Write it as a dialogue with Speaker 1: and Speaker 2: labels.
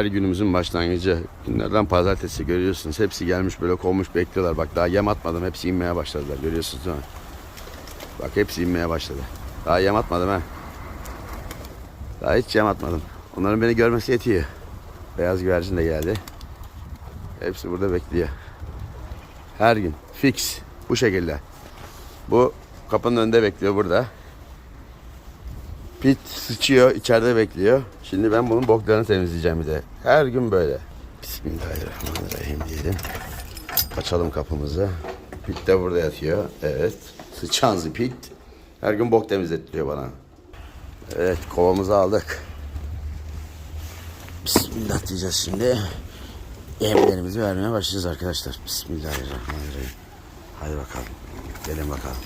Speaker 1: Her günümüzün başlangıcı. Günlerden pazartesi görüyorsunuz. Hepsi gelmiş böyle konmuş bekliyorlar. Bak daha yem atmadım. Hepsi inmeye başladılar. Görüyorsunuz değil mi? Bak hepsi inmeye başladı. Daha yem atmadım ha. Daha hiç yem atmadım. Onların beni görmesi yetiyor. Beyaz güvercin de geldi. Hepsi burada bekliyor. Her gün. Fix. Bu şekilde. Bu kapının önünde bekliyor burada. Pit sıçıyor, içeride bekliyor. Şimdi ben bunun boklarını temizleyeceğim bir de. Her gün böyle. Bismillahirrahmanirrahim diyelim. Açalım kapımızı. Pit de burada yatıyor. Evet. Sıçan pit. Her gün bok temizletiyor bana. Evet, kovamızı aldık. Bismillah diyeceğiz şimdi. Yemlerimizi vermeye başlayacağız arkadaşlar. Bismillahirrahmanirrahim. Hadi bakalım. Gelin bakalım.